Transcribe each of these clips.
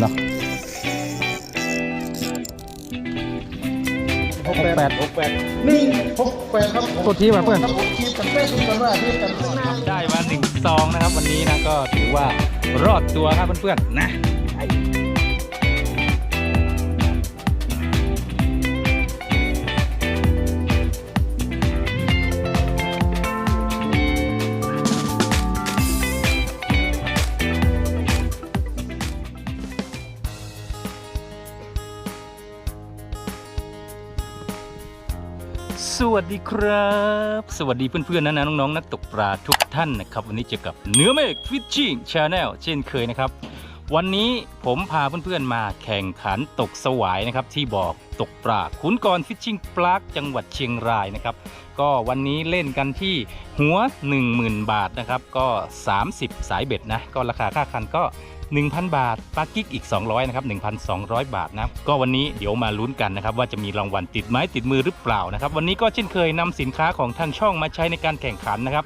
เนาะหกแปดแปดหกแปดหนึ่งหกแปดครับผมกดทีแบบเพื่อนครับผมคีบกันเป๊ะทุกคนว่าที่กันข้างหน้าได้มาหนึ่งซองนะครับ วันนี้นะก็ถือว่ารอดตัวครับเพื่อนๆนะ วัสดีครับ สวัสดีเพื่อนๆนะนะน้องๆนักตกปลาทุกท่านนะครับ วันนี้เจอกับเนื้อเมฆฟิชชิ่งชาแนลเช่นเคยนะครับ วันนี้ผมพาเพื่อนๆมาแข่งขันตกสวายนะครับ ที่บอกตกปลาขุนกรฟิชชิ่งปลากจังหวัดเชียงรายนะครับ ก็วันนี้เล่นกันที่หัว 10,000 บาทนะครับ ก็ 30 สายเบ็ดนะ ก็ราคาค่าคันก็ 1,000 บาทปากิ๊กอีก 200นะครับ1,200 บาทนะก็วันนี้เดี๋ยวมาลุ้นกันนะครับว่าจะมีรางวัลติดไม้ติดมือหรือเปล่านะครับวันนี้ก็เช่นเคยนำสินค้าของทางช่องมาใช้ในการแข่งขันนะครับ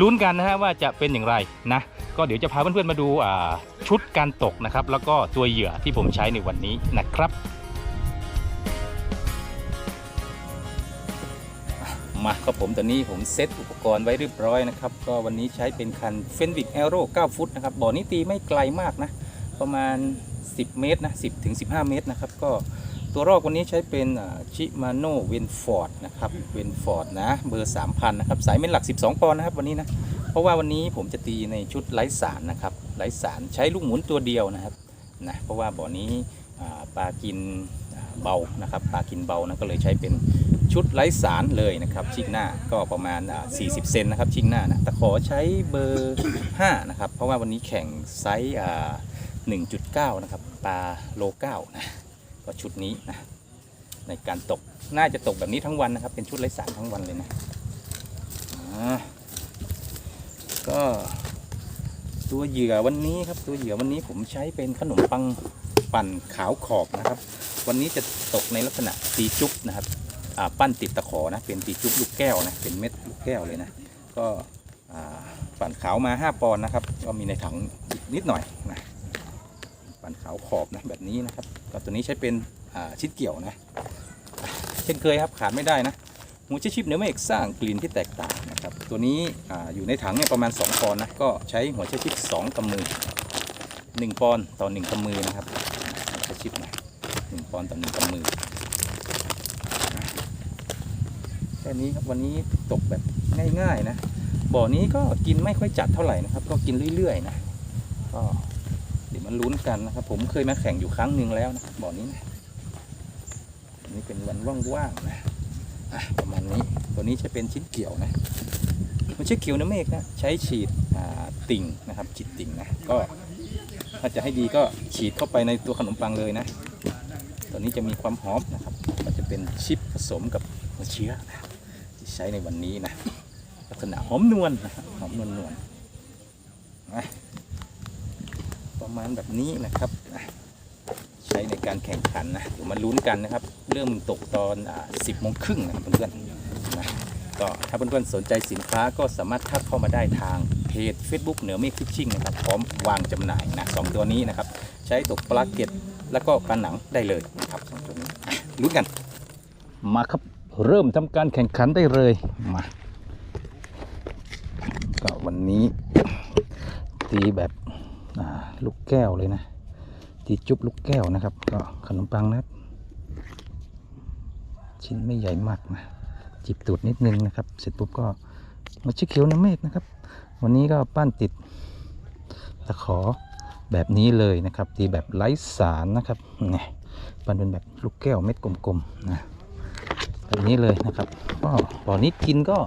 ลุ้นกันนะฮะว่าจะเป็นอย่างไรนะก็เดี๋ยวจะพาเพื่อนๆมาดูชุดการตกนะครับแล้วก็ตัวเหยื่อที่ผมใช้ในวันนี้นะครับ มาครับผมตอนนี้ผมเซตอุปกรณ์ไว้เรียบร้อยนะครับ ก็วันนี้ใช้เป็นคันเฟนวิกแอโร่9ฟุตนะครับบ่อนี้ตีไม่ไกลมากนะ ประมาณ 10 เมตรนะ 10ถึง15 เมตรนะครับ ก็ตัวรอกวันนี้ใช้เป็นชิมาโน่เวนฟอร์ดนะครับเวนฟอร์ดนะ เบอร์ 3,000 นะครับ สายเม็ดหลัก 12 ปอนด์นะครับวันนี้นะ เพราะว่าวันนี้ผมจะตีในชุดไร้สารนะครับไร้สารใช้ลูกหมุนตัวเดียวนะครับนะเพราะว่าบ่อนี้ปลากินเบานะครับปลากินเบานะก็เลยใช้เป็น ชุดไร้สารเลยนะครับชิงหน้าก็ประมาณอ่า40 เซนนะครับชิงหน้านะแตะขอใช้เบอร์ 5 นะครับ เพราะว่าวันนี้แข่งไซส์อ่า1.9 นะครับปลาโลเก้านะก็ชุดนี้นะในการตกน่าจะตกแบบนี้ทั้งวันนะครับ เป็นชุดไร้สารทั้งวันเลยนะก็ตัวเหยื่อวันนี้ครับตัวเหยื่อวันนี้ผมใช้เป็นขนมปังปั่นขาวขอบนะครับ วันนี้จะตกในลักษณะตีจุ๊บนะครับ ปั้นติดตะขอนะเป็นตีจุ๊บลูกแก้วนะเป็นเม็ดลูกแก้วเลยนะก็ปั่นขาวมา 5 ปอนด์นะครับ ก็มีในถังอีกนิดหน่อยนะปั่นขาวขอบนะแบบนี้นะครับก็ตัวนี้ใช้เป็นชิดเกี่ยวนะเช่นเคยครับขาดไม่ได้นะหมูชิชิปเนื้อเมฆสร้างกลิ่นที่แตกต่างนะครับตัวนี้ออยู่ในถังเนี่ยประมาณ 2 ปอนด์นะก็ใช้หัวชิชิป2กำมือ 1 ปอนด์ต่อ 1กำมือนะครับหัวชิชิปนะ1ปอนด์ต่อ 1กำมือ แค่นี้ครับวันนี้ตกแบบง่ายๆนะบ่อนี้ก็กินไม่ค่อยจัดเท่าไหร่นะครับ ก็กินเรื่อยๆนะก็เดี๋ยวมาลุ้นกันนะครับ ผมเคยมาแข่งอยู่ครั้งหนึ่งแล้วนะบ่อนี้นะนนี้เป็นวันว่างๆนะประมาณนี้ตัวนี้จะเป็นชิ้นเกี่ยวนะไม่ใช่เกี่ยวนะเมฆนะใช้ฉีดติ่งนะครับฉีดติ่งนะก็ถ้าจะให้ดีก็ฉีดเข้าไปในตัวขนมปังเลยนะตัวนี้จะมีความหอมนะครับ ก็จะเป็นชิปผสมกับหัวเชื้อนะ ใช้ในวันนี้นะลักษณะหอมนวลหอมนวลนวลนะประมาณแบบนี้นะครับ ใช้ในการแข่งขันนะเดี๋ยวมาลุ้นกันนะครับ เริ่มตกตอน10โมงครึ่งนะเพื่อนๆนะก็ถ้าเพื่อนๆสนใจสินค้าก็สามารถทักเข้ามาได้ทางเพจ Facebook เหนือเมฆฟิชชิ่งนะครับพร้อมวางจำหน่ายนะสองตัวนี้นะครับ ใช้ตกปลาเก็ตแล้วก็ปลาหนังได้เลยนะครับสองตัวนี้ลุ้นกันมาครับ เริ่มทำการแข่งขันได้เลยมาก็วันนี้ตีแบบลูกแก้วเลยนะ ตีจุ๊บลูกแก้วนะครับ ก็ขนมปังนะครับ ชิ้นไม่ใหญ่มากนะจิบตูดนิดนึงนะครับ เสร็จปุ๊บก็มาชิเขียวน้ำเมฆนะครับ วันนี้ก็ปั้นติดตะขอแบบนี้เลยนะครับ ตีแบบไร้สารนะครับนี่ปั้นเป็นแบบลูกแก้วเม็ดกลมๆนะ แบบนี้เลยนะครับก็ตอนนี้กินก็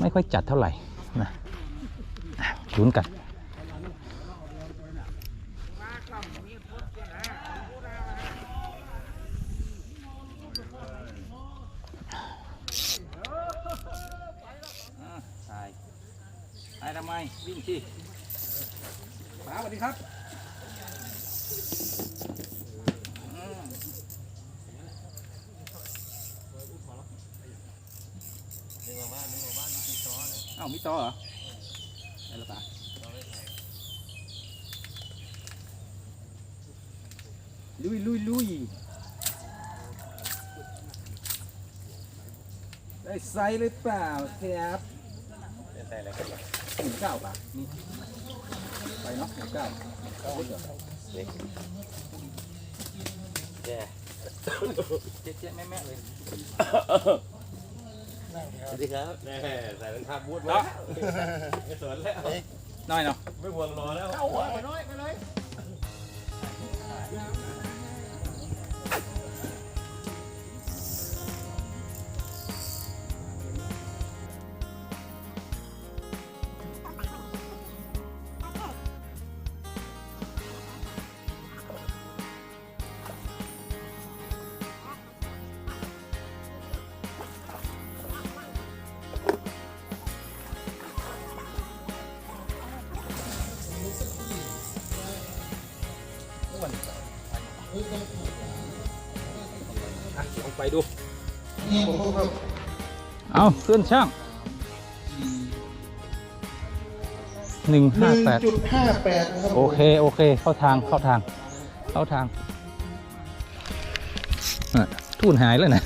ไม่ค่อยจัดเท่าไหร่นะลุ้นกันใช่ไปทำไมวิ่งที่ป๋าสวัสดีครับ อ้าวมีต่อเหรอได้แล้วปะลุยลุยลุยได้ไซส์หรือเปล่าครับได้ไซอะไรกันาหนึ่งเก้าปะนี่ไปเนาะหนึ่งเก้าเเจ๊เจ๊แม่แม่เลย สวัสดีครับแน่ใส่เป็นภาพบูดมาไม่สนแล้วน้อยเนาะไม่ห่วงรอแล้วเอาหัวไปน้อยไปเลย อะลองไปดูนี่ผมครับเอาขึ้นช่างหนึ่งหห้านึ่งแปดจุดห้าแปดนะครับโอเค โอเค เข้าทางเข้าทาง เข้าทางอะทุนหายแล้วนะ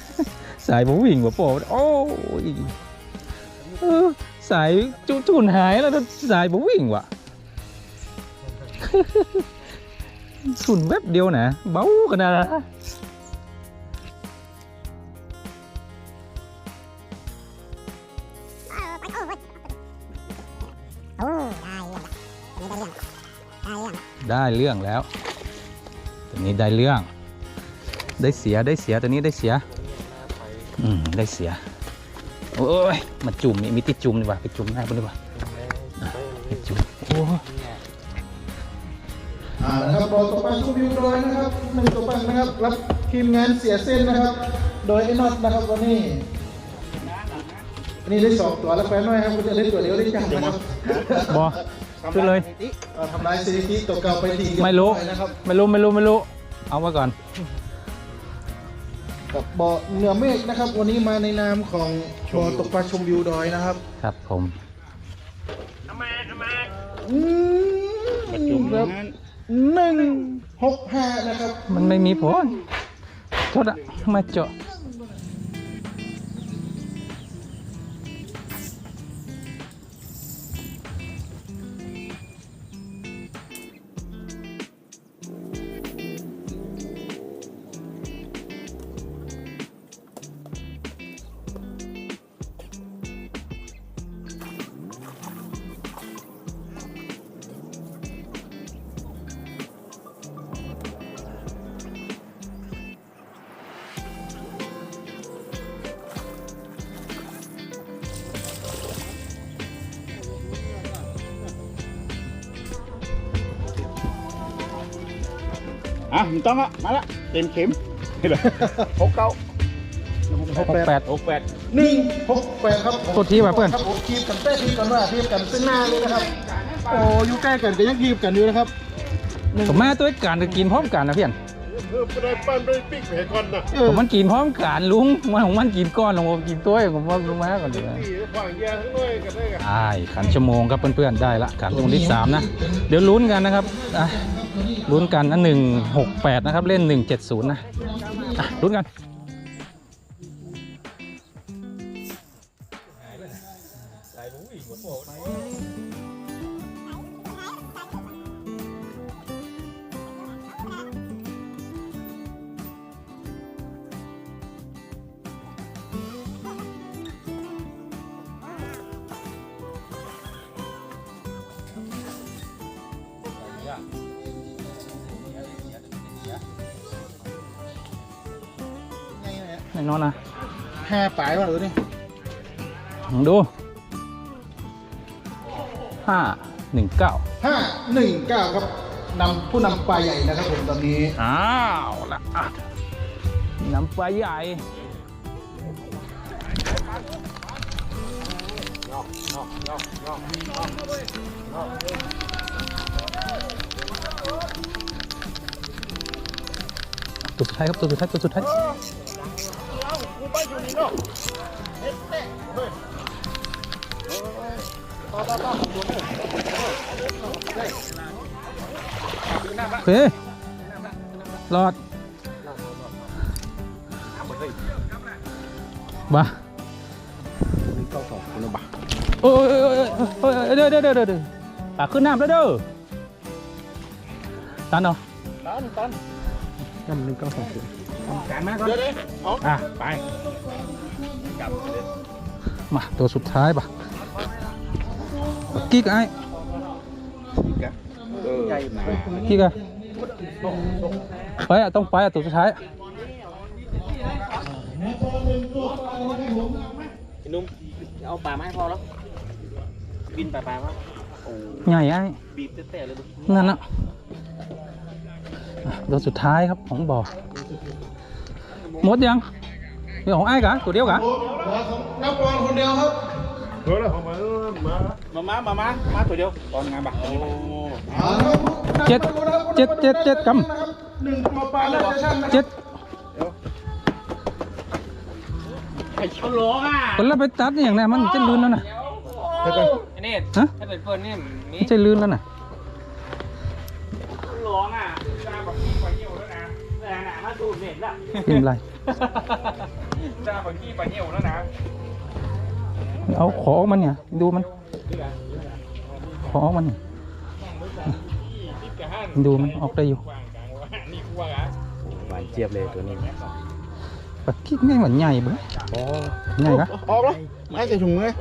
สายผมวิ่งบ่โปโอ้ยเออสายจุทุนหายแล้วถ้าสายผมวิ่งว่ะ ทุนแวบเดียวนะเบาขนาดนั้นนะได้เรื่องละอันนี้ได้เรื่องได้เรื่องได้เรื่อง ได้เสียได้เสียตัวนี้ได้เสีย อืมได้เสีย โอ้ยมาจุ่มนี่มีติดจุ่มดีกว่าไปจุ่มได้ปะดีกว่าอะไปจุ่มโอ้ อ่านะครับรอต่อไปชมวิวดอยนะครับหนึ่งต่อไปนะครับรับทีมงานเสียเส้นนะครับ โดยไอ้น็อตนะครับวันนี้วันนี้ได้สองตัวแล้วแฟนน้อยครับคุณจะได้ตัวเดียวได้จังนะครับบอขึ้นเลย เอ่อทำลายสถิติตัวเก่าไปทีเดียวไม่รู้นะครับ ไม่รู้ ไม่รู้ ไม่รู้ เอาไว้ก่อน กับบ่อเหนือเมฆนะครับ วันนี้มาในนามของบ่อตกปลาชมวิวดอยนะครับครับผม อืมครับ หนึ่งหกห้านะครับ มันไม่มีผลโทษอะมาเจาะ อะมันต้องอะมาละเต็มเข็มนี่แหละหกเก้าหกแปดหกแปดหนึ่งหกแปดครับผมโทษทีว่ะเพื่อนครับผมทีมกันเต้ทีมกันว่าทีมกันซึ่งหน้าเลยนะครับโอ้อยู่ใกล้กันก็ยังทีมกันอยู่นะครับหนึ่งผมมาตัวการจะกินพร้อมกันนะเพี่อนเพิ่มไปได้ปั้นไปปิ๊กไปก่อนนะเออผมมันกินพร้อมกันลุงมันของมันกินก้อนของผมกินตัวผมว่าลุงมาก่อนเลยตีฝั่งยาทั้งน้อยกันได้กันใช่ขันชั่วโมงครับเพื่อนๆได้ละขันชั่วโมงที่สามนะเดี๋ยวลุ้นกันนะครับอะ ลุ้นกันอันหนึ่งหกแปดนะครับ เล่นหนึ่งเจ็ดศูนย์นะลุ้นกัน แน่นอนนะห้าปลายว่าหรือนี่ลองดูห้าหนึ่งเก้าห้าหนึ่งเก้าครับนำผู้นำปลาใหญ่นะครับผมตอนนี้อ้าวละอะน้ำปลาใหญ่ตัวสุดท้ายครับตัวสุดท้ายตัวสุดท้าย โอเครอดบ้าเก้าสองคนละบาทโอ้ยโอ้ยโอ้ยโอ้ยเดี๋ยวเดี๋ยวเดี๋ยวเดี๋ยวปากขึ้นน้ำแล้วเด้อตันเนาะตันตันกันหนึ่งเก้าสองศูน ย์การมาก่อนเดี๋ยวเดี๋ยวเอาอะไปมาตัวสุดท้ายป่ะกิ๊กไอ้เออใหญ่หนากิ๊กอะไปอะต้องไปอะตัวสุดท้ายนุ่มเอาปลาไม้พอแล้วบินปลาปลาว่าโอ้ใหญ่ไอ้บีบเตะๆเลยนั่นนะอะตัวสุดท้ายครับของบ่อ หมดยังนี่ของไอ้กะตัวเดียวกะนับปอนคนเดียวครับเฮ้ยเอามามามามามามาตัวเดียวตอนงานบ่ะโอ้เอาละครับเจ็ดเจ็ดเจ็ดเจ็ดกหนึ่งตัวปลาแล้วจะชั่งนะำเจ็ดไอ้ชนล้ออะคนละไปตัดนี่อย่างนี้มันจะลื่นแล้วนะเดี๋ยวก่อนอันนี้ฮะถ้าเป็นเพื่อนนี่มีมันจะลื่นแล้วนะล้ออะ ต่หนามาดูดเน็ตละนี่อะไรตาแบบนี้ไปเหี่ยวแล้วนะเอาขอออกมันเนี่ย ดูมัน ขอออกมันเนี่ยดูมันออกได้อยู่หวานเจี๊ยบเลยตัวนี้ปากกิ๊กง่ายเหมือนใหญ่เบ้ใหญ่กะออกแล้วไม่ใส่ถุงเลย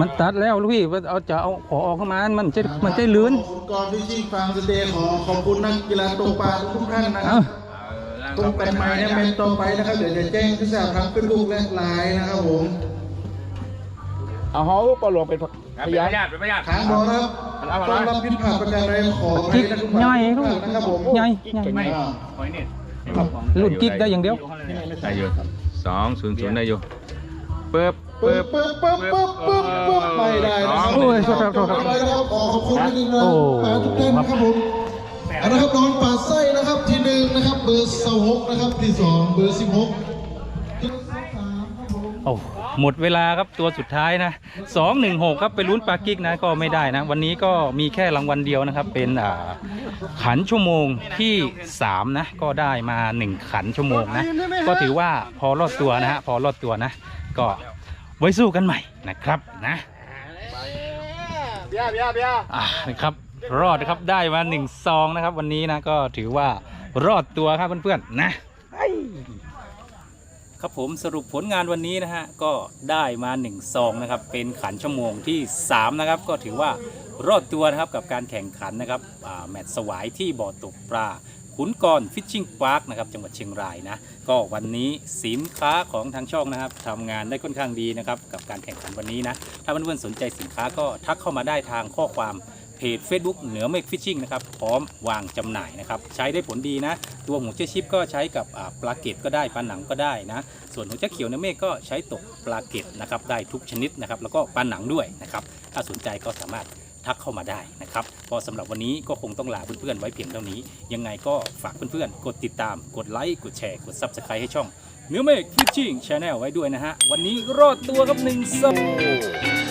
มันตัดแล้วลูกพี่เอาจะเอาขอออกเข้ามามันจะมันจะลื่นก่อนที่ชิงฟาร์มสเตย์ขอขอบคุณนักกีฬาตกปลาทุกท่านนะคเอ้ารับตรงเป็นไม้เนี่ยเป็นต่อไปนะครับ เดี๋ยวจะแจ้งพิเศษทางเฟซบุ๊กและไลน์นะครับผมเอาเขาปลาหลวงเป็นพยานเป็นประหยัดทางบอกนะครับต้องรับผิดผ่านประการใดขออภัยกิ๊กนะทุกใหญ่ท่าลูนกนะครับผมใหญ่ใหญ่ใหญ่อ่าหลุดกิ๊กได้อย่างเดียวได้อยู่สองศูนย์ศูนย์ได้อยู่ ปึ๊บปึ๊บปึ๊บปึ๊บปึ๊บปึ๊บปึ๊บไม่ได้นะครับโอ้ยโทษครับโทษครับไม่ได้นะครับขอขอบคุณนิดนึงนะโอ้ปลาทุกท่านนะครับผมเอาละครับนอนป่าไส้นะครับที่หนึ่งนะครับ เบอร์สิบหกนะครับที่สองเบอร์สิบหกโอ้หมดเวลาครับตัวสุดท้ายนะสองหนึ่งหกครับไปลุ้นปลากิ๊กนะก็ไม่ได้นะ วันนี้ก็มีแค่รางวัลเดียวนะครับ เป็นอ่าขันชั่วโมงที่สามนะก็ได้มาหนึ่งขันชั่วโมงนะ ก็ถือว่าพอรอดตัวนะฮะพอรอดตัวนะ ก็ไว้สู้กันใหม่นะครับนะเบียร์เบียร์เบียร์อ่านะครับรอดนะครับได้มาหนึ่งซองนะครับวันนี้นะก็ถือว่ารอดตัวครับเพื่อนๆนะครับผมสรุปผลงานวันนี้นะฮะก็ได้มา1ซองนะครับเป็นขันชั่วโมงที่3นะครับก็ถือว่ารอดตัวนะครับกับการแข่งขันนะครับอ่าแมตช์สวายที่บ่อตกปลา ขุนกรฟิชชิ่งพาร์คนะครับจังหวัดเชียงรายนะก็วันนี้สินค้าของทางช่องนะครับทำงานได้ค่อนข้างดีนะครับกับการแข่งขันวันนี้นะถ้าเพื่อนๆสนใจสินค้าก็ทักเข้ามาได้ทางข้อความเพจ Facebook เหนือเมฆฟิชชิ่งนะครับพร้อมวางจำหน่ายนะครับใช้ได้ผลดีนะ ตัวหัวเชื้อชิปก็ใช้กับปลาเก็ดก็ได้ปลาหนังก็ได้นะ ส่วนหัวเชื้อเขียวเนือเมฆก็ใช้ตกปลาเก็ดนะครับได้ทุกชนิดนะครับแล้วก็ปลาหนังด้วยนะครับถ้าสนใจก็สามารถ ทักเข้ามาได้นะครับก็สำหรับวันนี้ก็คงต้องลาเพื่อนๆไว้เพียงเท่านี้ ยังไงก็ฝากเพื่อนๆ กดติดตาม กดไลค์กดแชร์กดซับสไครต์ให้ช่องเนื้อเมฆฟิชชิ่งชาแนลไว้ด้วยนะฮะ วันนี้รอดตัวครับหนึ่งสัป